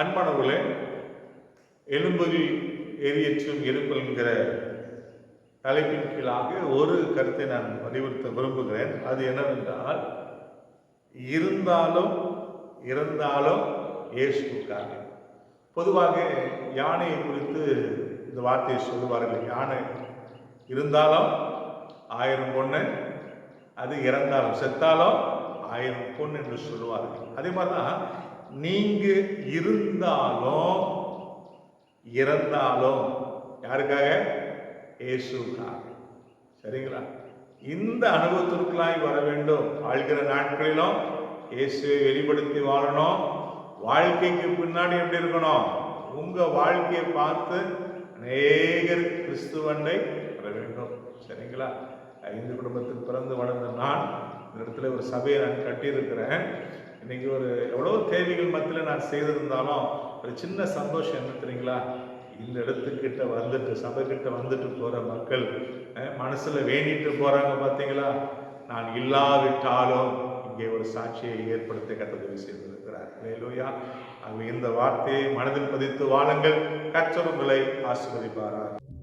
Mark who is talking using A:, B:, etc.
A: அன்பானவர்களே எலும்புகள் எரியற்றும் எலும்புகள் என்கிற தலைப்பின் கீழாக ஒரு கருத்தை நான் வலியுறுத்த விரும்புகிறேன் அது என்னவென்றால் இருந்தாலும் இறந்தாலும் இயேசுக்காக பொதுவாக யானையை குறித்து இந்த வார்த்தையை சொல்லுவார்கள் யானை இருந்தாலும் ஆயிரம் பொண்ணு அது இறந்தாலும் செத்தாலும் ஆயிரம் பொண்ணு என்று சொல்லுவார்கள் அதே மாதிரி தான் நீங்க இருந்தாலும் இறந்தாலும் யாருக்காக இயேசுக்காக சரிங்களா இந்த அனுபவத்திற்குள்ளாய் வர வேண்டும் வாழ்கிற நாட்களிலும் இயேசுவை வெளிப்படுத்தி வாழணும் வாழ்க்கைக்கு பின்னாடி எப்படி இருக்கணும் உங்க வாழ்க்கையை பார்த்து அநேகர் கிறிஸ்துவண்டை வர வேண்டும் சரிங்களா ஐந்து குடும்பத்தில் பிறந்து வளர்ந்த நான் இந்த இடத்துல ஒரு சபையை நான் கட்டியிருக்கிறேன் இன்றைக்கி ஒரு எவ்வளோ தேவைகள் மத்தியில் நான் செய்திருந்தாலும் ஒரு சின்ன சந்தோஷம் என்ன தெரியுங்களா இந்த இடத்துக்கிட்ட வந்துட்டு சபைக்கிட்ட வந்துட்டு போகிற மக்கள் மனசில் வேண்டிட்டு போகிறாங்க பார்த்தீங்களா நான் இல்லாவிட்டாலும் இங்கே ஒரு சாட்சியை ஏற்படுத்த கத்ததவி செய்திருக்கிறார் மேலோயா அவங்க இந்த வார்த்தையை மனதில் பதித்து வாழுங்கள் கற்ற ஆசிர்வதிப்பார்கள் ஆசிர்வதிப்பாரா